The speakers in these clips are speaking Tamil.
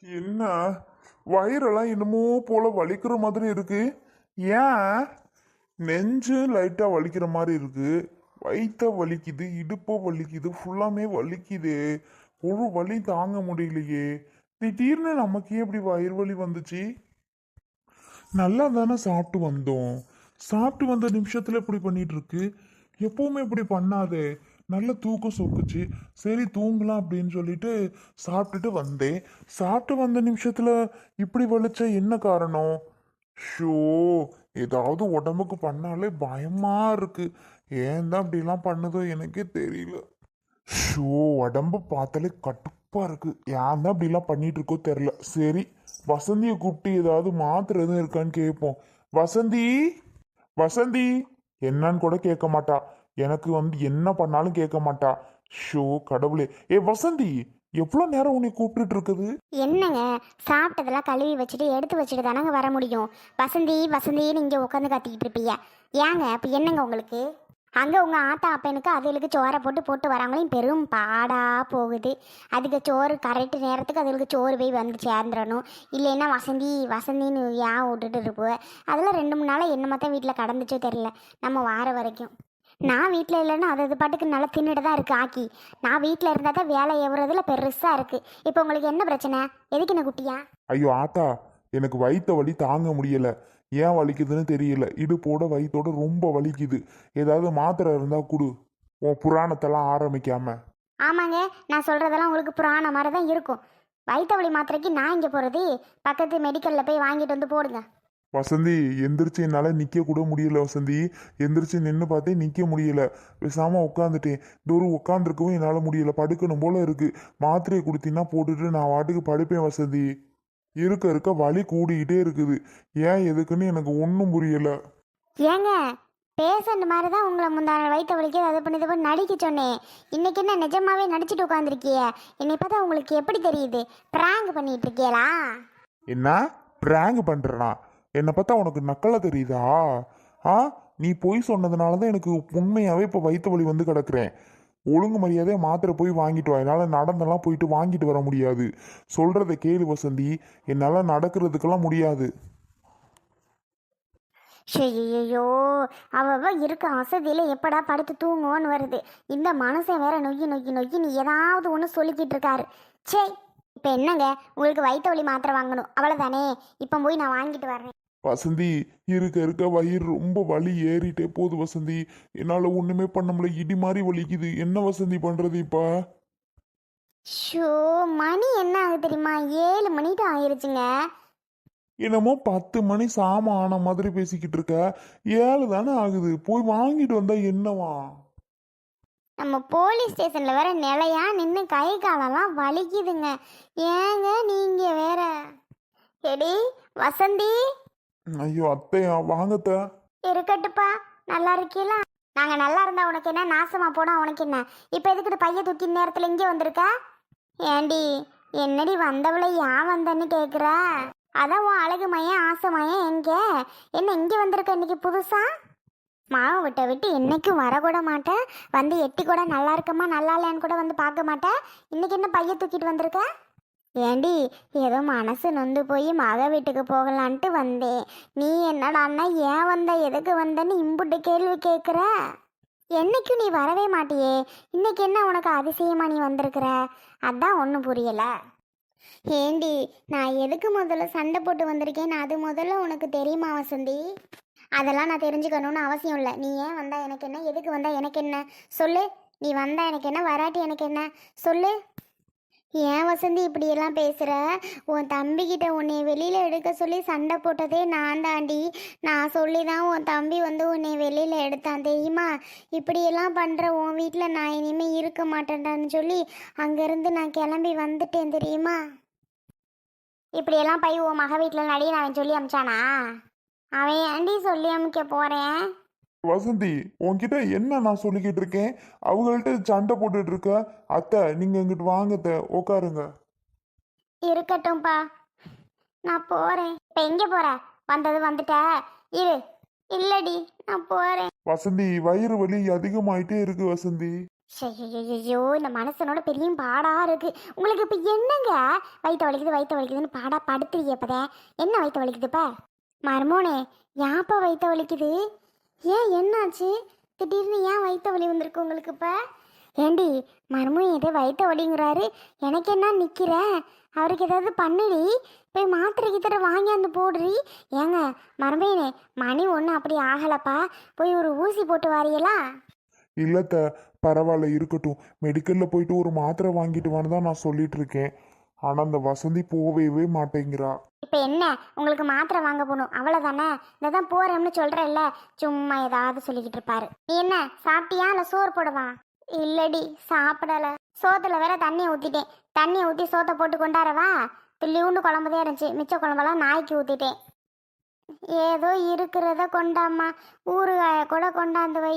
என்ன? வயிறெல்லாம் என்னமோ போல வலிக்கிற மாதிரி இருக்கு. ஏன்? நெஞ்சு லைட்டா வலிக்கிற மாதிரி இருக்கு. வயிற்ற வலிக்குது இடுப்பு வலிக்குது ஃபுல்லாமே வலிக்குது. ஒரு வலி தாங்க முடியலையே. திடீர்னு நமக்கு இப்படி வயிறு வலி வந்துச்சு? நல்லா தானே சாப்பிட்டு வந்தோம். சாப்பிட்டு வந்த நிமிஷத்துல இப்படி பண்ணிட்டு இருக்கு. எப்பவுமே இப்படி பண்ணாதே. நல்ல தூக்கம் சொக்குச்சு. சரி தூங்கலாம் அப்படின்னு சொல்லிட்டு சாப்பிட்டுட்டு வந்தேன். சாப்பிட்டு வந்த நிமிஷத்துல இப்படி வலிச்ச என்ன காரணம்? ஷோ ஏதாவது உடம்புக்கு பண்ணாலே பயமா இருக்கு. ஏன் தான் இப்படிலாம் பண்ணுதோ எனக்கே தெரியல. ஷோ உடம்பு பார்த்தாலே கடுப்பா இருக்கு. ஏன் தான் அப்படிலாம் பண்ணிட்டு இருக்கோ தெரில சரி வசந்தியை கூப்பிட்டு ஏதாவது மாத்திரை எதுவும் இருக்கான்னு கேட்போம். வசந்தி வசந்தி என்னன்னு கூட கேட்க மாட்டா. எனக்கு வந்து என்ன பண்ணாலும் கேட்க மாட்டா. ஷோ கடவுளே. ஏ வசந்தி எவ்வளோ நேரம் உன்னை கூப்பிட்டுட்டு இருக்குது? என்னங்க? சாப்பிட்டதெல்லாம் கழுவி வச்சுட்டு எடுத்து வச்சுட்டு தானங்க வர முடியும். வசந்தி வசந்தின்னு இங்கே உட்காந்து கத்திக்கிட்டு இருப்பீங்க ஏங்க இப்போ என்னங்க உங்களுக்கு? அங்கே உங்கள் ஆத்தா அப்பனுக்கு அதுகளுக்கு சோறை போட்டு போட்டு வராங்களையும் பெரும் பாடா போகுது. அதுக்கு சோறு கரெக்ட் நேரத்துக்கு அதுகளுக்கு சோறு போய் வந்து சேர்ந்துடணும். இல்லைன்னா வசந்தி வசந்தின்னு ஏன் விட்டுட்டு இருப்போம் அதெல்லாம் ரெண்டு மூணு நாளாக என்ன மொத்தம் வீட்டில் கடந்துச்சோ தெரில நம்ம வார வரைக்கும். நான் வீட்டில் இல்லைன்னா அது அது பாட்டுக்கு நல்லா தின்னுட்டு தான் இருக்குது ஆக்கி. நான் வீட்டில் இருந்தால் தான் வேலை எவ்வளோதுல பெருசாக இருக்குது இப்போ உங்களுக்கு என்ன பிரச்சனை? எதுக்கு என்ன குட்டியா? ஐயோ ஆத்தா எனக்கு வயித்த வலி தாங்க முடியல. ஏன் வலிக்குதுன்னு தெரியல. இடுப்போட வயித்தோட ரொம்ப வலிக்குது. ஏதாவது மாத்திரை இருந்தா கொடு. உன் புராணத்தெல்லாம் ஆரம்பிக்காம. ஆமாங்க நான் சொல்கிறதெல்லாம் உங்களுக்கு புராண மாதிரி தான் இருக்கும். வயிற்று வலி மாத்திரைக்கு நான் இங்கே போகிறது பக்கத்து மெடிக்கலில் போய் வாங்கிட்டு வந்து போடுங்க. வசந்தி எந்திரிச்சு என்னால நிக்க கூட முடியல வசந்தி. எந்திரிச்சு நின்று பார்த்தே நிக்க முடியல. பேசாம உட்காந்துட்டேன் தூரம் உட்காந்துருக்கவும் என்னால முடியல. படுக்கணும் போல இருக்கு. மாத்திரையை கொடுத்தீங்கன்னா போட்டுட்டு நான் வாட்டுக்கு படுப்பேன் வசந்தி. இருக்க இருக்க வலி கூடிக்கிட்டே இருக்குது. ஏன் எதுக்குன்னு எனக்கு ஒன்றும் புரியல. ஏங்க பேஷண்ட் மாதிரி தான் உங்களை முந்தான வயிற்று வலிக்கு அது பண்ணி பண்ணி நடிக்க சொன்னேன். இன்னைக்கு என்ன நிஜமாவே நடிச்சிட்டு உட்காந்துருக்கிய என்னை பார்த்தா உங்களுக்கு எப்படி தெரியுது? ப்ராங்க் பண்ணிட்டு இருக்கீங்களா? என்ன? பிராங்க் பண்றனா? என்னை பார்த்தா உனக்கு நக்கலா தெரியுதா? ஆ? நீ பொய் சொன்னதுனால தான் எனக்கு உண்மையாகவே இப்போ வயிற்று வலி வந்து கிடக்குறேன். ஒழுங்கு மரியாதையை மாத்திரை போய் வாங்கிட்டு வா. என்னால் நடந்தெல்லாம் போயிட்டு வாங்கிட்டு வர முடியாது. சொல்கிறத கேளு வசந்தி. என்னால் நடக்கிறதுக்கெல்லாம் முடியாது. ஐயோ அவ இருக்க அசதியில் எப்படா படுத்து தூங்குவோன்னு வருது. இந்த மனசை வேற நொய்யி நொய்யி நொய்யி நீ ஏதாவது ஒன்று சொல்லிக்கிட்டு இருக்காரு. சே இப்போ என்னங்க? உங்களுக்கு வயிற்று வலி மாத்திரை வாங்கணும். அவ்வளோதானே இப்போ போய் நான் வாங்கிட்டு வரேன் வசந்தி இருக்க இருக்க வயிறு ரொம்ப வலி ஏறிட்டே போகுது வசந்தி. என்னால் ஒன்றுமே பண்ண முடியல. இடி மாதிரி வலிக்குது. என்ன வசந்தி பண்ணுறது இப்போ? ஷோ மணி என்ன ஆகுது தெரியுமா? ஏழு மணிக்கு ஆயிருச்சுங்க. என்னமோ பத்து மணி சாம ஆன மாதிரி பேசிக்கிட்டு இருக்க. ஏழு தானே ஆகுது. போய் வாங்கிட்டு வந்தா என்னவா? நம்ம போலீஸ் ஸ்டேஷனில் வேற நிலையா நின்று கை காலெல்லாம் வலிக்குதுங்க. ஏங்க நீங்கள் வேற? எடி வசந்தி? ஐயோ அத்தையா வாங்கத்த. இருக்கட்டுப்பா. நல்லா இருக்கீல நாங்க நல்லா இருந்தா உனக்கு என்ன? நாசமா போனா உனக்கு என்ன? இப்ப எதுக்கு பைய தூக்கி நேரத்துல இங்கே வந்திருக்க? ஏண்டி என்னடி வந்தவளை ஏன் வந்தன்னு கேக்குற? அதான் உன் அழகு மையம் ஆசை மையம் எங்க? என்ன இங்க வந்திருக்க இன்னைக்கு புதுசா? மாவை விட்ட விட்டு என்னைக்கும் வரக்கூட மாட்டேன் வந்து எட்டி கூட நல்லா இருக்கமா நல்லா இல்லையான்னு கூட வந்து பார்க்க மாட்டேன் இன்னைக்கு என்ன பைய தூக்கிட்டு வந்திருக்க? ஏண்டி ஏதோ மனசு நொந்து போய் மக வீட்டுக்கு போகலான்ட்டு வந்தேன் நீ என்னடான்னா ஏன் வந்த எதுக்கு வந்தன்னு இம்புட்டு கேள்வி கேட்குற என்னைக்கும் நீ வரவே மாட்டியே. இன்னைக்கு என்ன உனக்கு அதிசயமா நீ வந்திருக்கிற? அதான் ஒன்றும் புரியல. ஏண்டி நான் எதுக்கு முதல்ல சண்டை போட்டு வந்திருக்கேன்னு அது முதல்ல உனக்கு தெரியுமா வசந்தி? அதெல்லாம் நான் தெரிஞ்சுக்கணும்னு அவசியம் இல்லை. நீ ஏன் வந்தா எனக்கு என்ன? எதுக்கு வந்தா எனக்கு என்ன? சொல்லு. நீ வந்தா எனக்கு என்ன? வராட்டி எனக்கு என்ன? சொல்லு. ஏன் வசந்தி இப்படியெல்லாம் பேசுகிற உன் தம்பிக்கிட்ட உன்னை வெளியில் எடுக்க சொல்லி சண்டை போட்டதே நான் தாண்டி. நான் சொல்லி தான் உன் தம்பி வந்து உன்னை வெளியில் எடுத்தான் தெரியுமா? இப்படியெல்லாம் பண்ணுற உன் வீட்டில் நான் இனிமேல் இருக்க மாட்டேன்டான்னு சொல்லி அங்கேருந்து நான் கிளம்பி வந்துட்டேன் தெரியுமா? இப்படியெல்லாம் போய் உன் மக வீட்டில் நடிகை நான் சொல்லி அமிச்சானா? அவன் ஏண்டி சொல்லி அமிக்க போகிறேன் வசந்தி உன்கிட்ட என்ன நான் சொல்லிக்கிட்டு இருக்கேன்? அவங்கள்ட்ட சண்டை போட்டுட்டு இருக்க. அத்தை நீங்க இங்கிட்டு வாங்கத்த உட்காருங்க இருக்கட்டும்ப்பா நான் போகிறேன் இப்போ எங்கே போகிற வந்தது வந்துட்ட. இரு. இல்லடி நான் போகிறேன் வசந்தி வயிறு வலி அதிகமாயிட்டே இருக்கு வசந்தி. ஐயோ இந்த மனுஷனோட பெரிய பாடா இருக்கு. உங்களுக்கு இப்போ என்னங்க? வயிற்று வலிக்குது வயிற்று வலிக்குதுன்னு பாடா படுத்துறீங்க இப்போதான் என்ன வயிற்று வலிக்குதுப்பா மர்மோனே ஏன்ப்பா வயிற்று வலிக்குது? ஏன் என்னாச்சு? திடீர்னு ஏன் வயிற்று வலி வந்திருக்கு உங்களுக்கு இப்போ? ஏண்டி மர்மம் ஏதோ வயிற்று வலிங்கிறாரு. எனக்கு என்ன நிற்கிறேன் அவருக்கு ஏதாவது பண்ணுடி. போய் மாத்திரை கித்திர வாங்கி வந்து போடுறி. ஏங்க மரபேனே மணி ஒன்றும் அப்படி ஆகலப்பா. போய் ஒரு ஊசி போட்டு வாரியலா? இல்லத்த பரவாயில்ல இருக்கட்டும். மெடிக்கலில் போயிட்டு ஒரு மாத்திரை வாங்கிட்டு வான்னு தான் நான் சொல்லிட்டு இருக்கேன். ஆனால் அந்த வசந்தி போகவே மாட்டேங்கிறா. இப்போ என்ன? உங்களுக்கு மாத்திரை வாங்க போகணும். அவ்வளோதானே இந்த தான் போகிறோம்னு சொல்கிறேல்ல சும்மா ஏதாவது சொல்லிக்கிட்டு இருப்பாரு. நீ என்ன சாப்பிட்டியா? இல்லை சோறு போடவா? இல்லடி சாப்பிடல. சோத்துல வேற தண்ணியை ஊற்றிட்டேன் தண்ணியை ஊற்றி சோத்தை போட்டு கொண்டாரவா துள்ளியூண்டு குழம்பு தான் இருந்துச்சு. மிச்ச குழம்பெல்லாம் நாய்க்கு ஊற்றிட்டேன் ஏதோ இருக்கிறத கொண்டாம்மா. ஊறுகாய கூட கொண்டாந்து வை.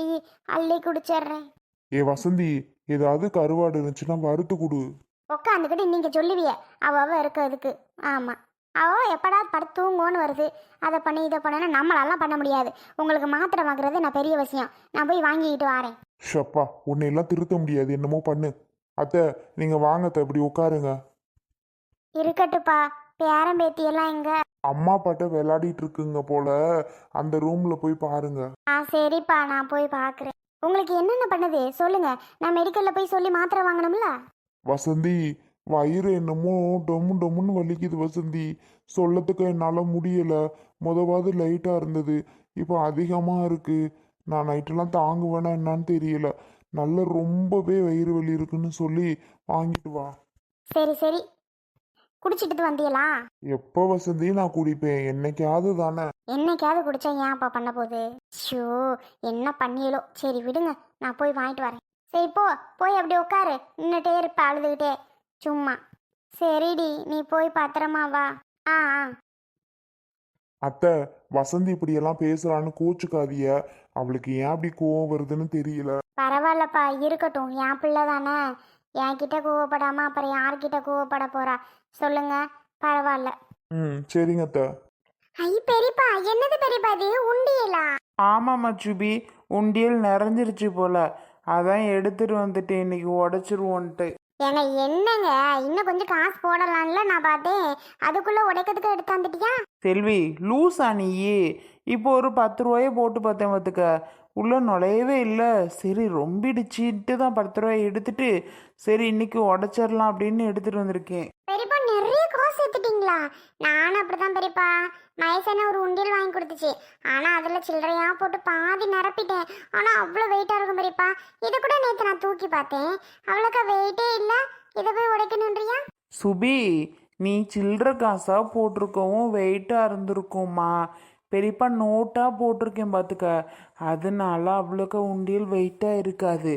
அள்ளி குடிச்சிடுறேன். ஏ வசந்தி ஏதாவது கருவாடு இருந்துச்சுன்னா வறுத்து கொடு. உட்காந்துக்கிட்டு நீங்கள் சொல்லுவிய. அவ அவ இருக்கிறதுக்கு ஆமாம் அவ எப்படா படுத்து தூங்குவோன்னு வருது. அதை பண்ணி இதை பண்ணனா நம்மளாலாம் பண்ண முடியாது. உங்களுக்கு மாத்திரை வாங்குறது நான் பெரிய விஷயம். நான் போய் வாங்கிக்கிட்டு வரேன். ஷப்பா உன்னை எல்லாம் திருத்த முடியாது. என்னமோ பண்ணு. அத்தை நீங்கள் வாங்கத்த இப்படி உட்காருங்க. இருக்கட்டுப்பா. பேரன் பேத்தியெல்லாம் எங்க? அம்மா பாட்ட விளையாடிட்டு இருக்குங்க போல. அந்த ரூம்ல போய் பாருங்க. ஆ சரிப்பா. நான் போய் பார்க்குறேன் உங்களுக்கு என்னென்ன பண்ணுது? சொல்லுங்க. நான் மெடிக்கலில் போய் சொல்லி மாத்திரை வாங்கணும்ல? வசந்தி வயிறு என்னமோ டொம்மு டொம்முன்னு வலிக்குது வசந்தி. சொல்லத்துக்கு என்னால் முடியல. முதவாது லைட்டாக இருந்தது. இப்போ அதிகமாக இருக்கு. நான் நைட்டெல்லாம் தாங்குவேனா என்னன்னு தெரியல. நல்ல ரொம்பவே வயிறு வலி இருக்குன்னு சொல்லி வாங்கிட்டு வா. சரி சரி. குடிச்சிட்டு வந்தீங்களா எப்போ வசந்தி நான் குடிப்பேன்? என்னைக்காவது தானே. என்னைக்காவது குடிச்சா ஏன்ப்பா பண்ண போகுது? ஷோ என்ன பண்ணியலோ. சரி விடுங்க. நான் போய் வாங்கிட்டு வரேன். சரி போ. போய் அப்படி உட்காரு. நின்றுட்டே இருப்ப அழுதுகிட்டே. சும்மா. சரிடி நீ போய் பத்திரமா வா. ஆ ஆ. அத்தை வசந்தி இப்படியெல்லாம் பேசுறான்னு கோச்சுக்காதிய அவளுக்கு ஏன் அப்படி கோவம் வருதுன்னு தெரியல. பரவாயில்லப்பா இருக்கட்டும். என் பிள்ளை தானே. என்கிட்ட கோவப்படாம அப்புறம் யார்கிட்ட கோவப்பட போறா? சொல்லுங்க. பரவாயில்ல. ம் சரிங்க அத்தை. ஐ பெரியப்பா. என்னது பெரியப்பா இது? உண்டியலா? ஆமாம்மா சுபி. உண்டியல் நிறைஞ்சிருச்சு போல. அதான் எடுத்துட்டு வந்துட்டு இன்னைக்கு உடச்சிருவோன்ட்டு. ஏங்க என்னங்க? இன்னும் கொஞ்சம் காசு போடலாம்ல? நான் பார்த்தேன். அதுக்குள்ள உடைக்கிறதுக்கு எடுத்து வந்துட்டியா செல்வி லூஸா நீயே. இப்போ ஒரு பத்து ரூபாயே போட்டு பார்த்தேன் பார்த்துக்க. உள்ள நுழையவே இல்லை. சரி ரொம்பிடுச்சின்ட்டு தான் பத்து ரூபாய் எடுத்துட்டு சரி இன்னைக்கு உடச்சிடலாம் அப்படின்னு எடுத்துட்டு வந்திருக்கேன். பெரியப்பா நிறைய காசு எடுத்துட்டீங்களா நானும் அப்படிதான் பெரியப்பா. மயசான ஒரு உண்டியல் வாங்கி கொடுத்துச்சு. ஆனா அதுல சில்லறையா போட்டு பாதி நிரப்பிட்டேன். ஆனா அவ்வளோ வெயிட்டா இருக்கும் பெரியப்பா. இதை கூட நேத்து நான் தூக்கி பார்த்தேன். அவ்வளோக்கா வெயிட்டே இல்ல. இதை போய் உடைக்கணுன்றியா சுபி நீ சில்லற காசா போட்டிருக்கவும் வெயிட்டாக இருந்திருக்கும்மா. பெரியப்பா நோட்டாக போட்டிருக்கேன் பார்த்துக்க அதனால அவ்வளோக்கா உண்டியல் வெயிட்டாக இருக்காது.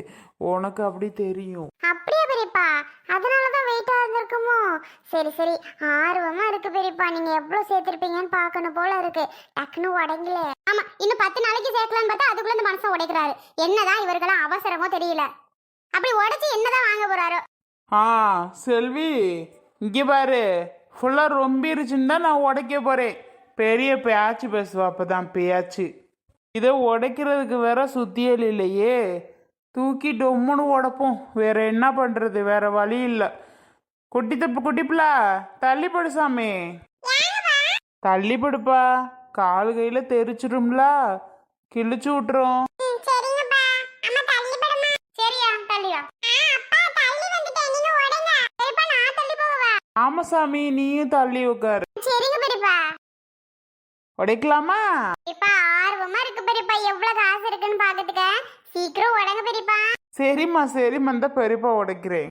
உனக்கு அப்படி தெரியும். அப்படியே பெரியப்பா? அதனால தான் வெயிட்டாக இருந்திருக்குமோ? சரி சரி. ஆர்வமாக இருக்குது பெரியப்பா. நீங்கள் எவ்வளோ சேர்த்துருப்பீங்கன்னு பார்க்கணும் போல இருக்கு. டக்குன்னு உடைங்களே ஆமாம் இன்னும் பத்து நாளைக்கு சேர்க்கலாம்னு பார்த்தா அதுக்குள்ளே இந்த மனசை உடைக்கிறாரு. என்னதான் இவர்களாம் அவசரமோ தெரியல. அப்படி உடைச்சி என்னதான் வாங்க போகிறாரோ ஆ செல்வி இங்கே பாரு. ஃபுல்லாக ரொம்பிருச்சுன்னு தான் நான் உடைக்க போகிறேன் பெரிய பேச்சு பேசுவா அப்போ தான் பேச்சு. இதை உடைக்கிறதுக்கு வேற சுத்தியல் இல்லையே. தூக்கி டொம்முன்னு உடைப்போம். வேற என்ன பண்ணுறது வேற வழி இல்லை. குட்டி தப்பு குட்டிப்புலா தள்ளி படு சாமி. தள்ளி படுப்பா. கால் கையில் தெரிச்சிடும்ல. கிழிச்சு விட்டுரும். ஆமா சாமி நீயும் தள்ளி உட்காரு உடைக்கலாமா? பெரியப்பா ஆர்வமா இருக்கு பெரியப்பா எவ்வளவு காசு இருக்குன்னு பாக்கிறதுக்க? சீக்கிரம் உடங்க பெரியப்பா சரிம்மா சரிம்மா இந்த பெரியப்பா உடைக்கிறேன்.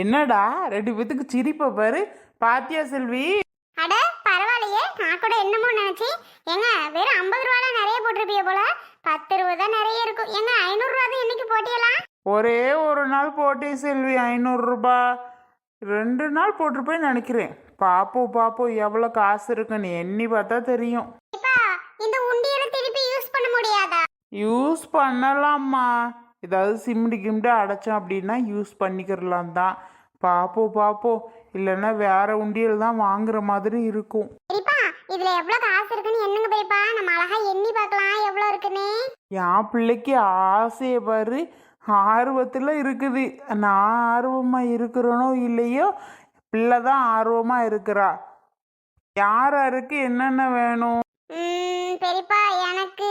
என்னடா ரெண்டு பேத்துக்கு சிரிப்பை பாரு. பாத்தியா செல்வி? அட பரவாயில்லையே. நான் கூட என்னமோ நினைச்சேன். ஏங்க வெறும் ஐம்பது ரூபா நிறைய போட்டிருப்பிய போல. பத்து ரூபா தான் நிறைய இருக்கும். ஏங்க ஐநூறு ரூபா தான் என்னைக்கு போட்டியலாம் ஒரே ஒரு நாள் போட்டேன் செல்வி ஐநூறுரூபா ரெண்டு நாள் போட்டிருப்பேன்னு நினைக்கிறேன். பாப்போம் பாப்போம் எவ்வளோ காசு இருக்குன்னு எண்ணி பார்த்தா தெரியும். இந்த உண்டியலை திருப்பி யூஸ் பண்ண முடியாதா? யூஸ் பண்ணலாம்மா. ஏதாவது சிம்டி கிம்டி அடைச்சோம் அப்படின்னா யூஸ் பண்ணிக்கிறலாம் தான். பாப்போம் பாப்போம். இல்லைன்னா வேற உண்டியல் தான் வாங்குற மாதிரி இருக்கும். சரிப்பா இதுல எவ்வளவு காசு இருக்குன்னு என்னங்க பெரியப்பா நம்ம அழகா எண்ணி பார்க்கலாம் எவ்வளவு இருக்குன்னு. என் பிள்ளைக்கு ஆசையை பாரு. ஆர்வத்தில் இருக்குது. நான் ஆர்வமாக இருக்கிறனோ இல்லையோ பிள்ளை தான் ஆர்வமாக இருக்கிறா. யார் யாருக்கு என்னென்ன வேணும்? பெரியப்பா எனக்கு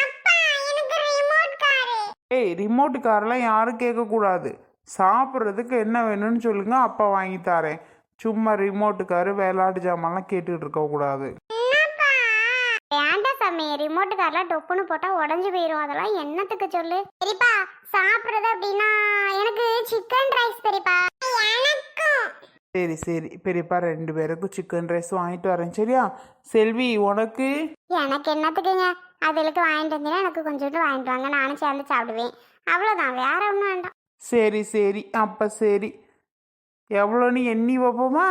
அப்பா எனக்கு ரிமோட் காரு ஏய் ரிமோட் காரெல்லாம் யாரும் கேட்கக்கூடாது. சாப்பிட்றதுக்கு என்ன வேணும்னு சொல்லுங்க அப்பா வாங்கி தரேன். சும்மா ரிமோட்டு காரு விளையாட்டு ஜாமான்லாம் கேட்டுக்கிட்டு இருக்கக்கூடாது. என்னப்பா? வேண்டாம் சாமி ரிமோட் கார்லாம் டொப்புன்னு போட்டா உடஞ்சு போயிரும். அதெல்லாம் என்னத்துக்கு சொல்லு? பெரியப்பா சாப்பிடுறது அப்படின்னா எனக்கு சிக்கன் ரைஸ் பெரியப்பா. சரி சரி. பெரியப்பா ரெண்டு பேருக்கும் சிக்கன் ரைஸ் வாங்கிட்டு வரேன். சரியா? செல்வி உனக்கு? எனக்கு என்னத்துக்குங்க? அதுகளுக்கு வாங்கிட்டு வந்தீங்கன்னா எனக்கு கொஞ்சோண்டு வாங்கிட்டு வாங்க. நானும் சேர்ந்து சாப்பிடுவேன். அவ்வளோதான் வேற ஒன்றும் வேண்டாம். சரி சரி. அப்போ சரி. எவ்வளோன்னு எண்ணி வைப்போமா?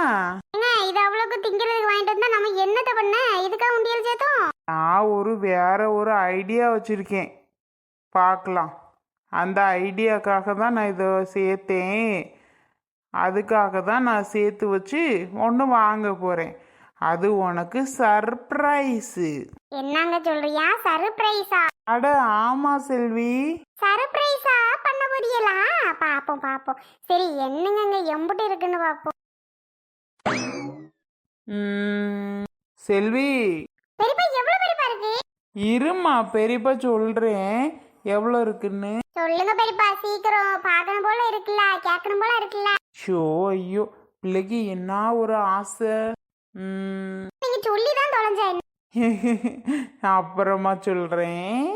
ஏங்க இது அவ்வளோக்கு திங்கிறதுக்கு வாங்கிட்டு வந்தா நம்ம என்னத்தை பண்ண? இதுக்காக உண்டியல் சேர்த்தோம்? நான் ஒரு வேற ஒரு ஐடியா வச்சுருக்கேன். பார்க்கலாம் அந்த ஐடியாக்காக தான் நான் இதை சேர்த்தேன். அதுக்காக தான் நான் சேர்த்து வச்சு ஒன்று வாங்க போகிறேன் அது உனக்கு சர்ப்ரைஸு என்னங்க சொல்றியா? சர்ப்ரைஸா அட ஆமாம் செல்வி. சர்ப்ரைஸா பண்ண முடியலா? பாப்போம் பாப்போம். சரி என்னங்க எம்புட்டு இருக்குன்னு பாப்போம். செல்வி. பெரியப்பா எவ்வளவு பெரியப்பா இருக்கு? இருமா பெரியப்பா சொல்கிறேன் எவ்வளோ இருக்குன்னு? சொல்லுங்க பெரியப்பா சீக்கிரம். பார்க்கணும் போல இருக்குல்ல கேட்கணும் போல இருக்குல்ல. ஷோ ஐயோ பிள்ளைக்கு என்ன ஒரு ஆசை? ம், நீங்க சொல்லி தான் தொலைஞ்சேன் அப்புறமா சொல்கிறேன்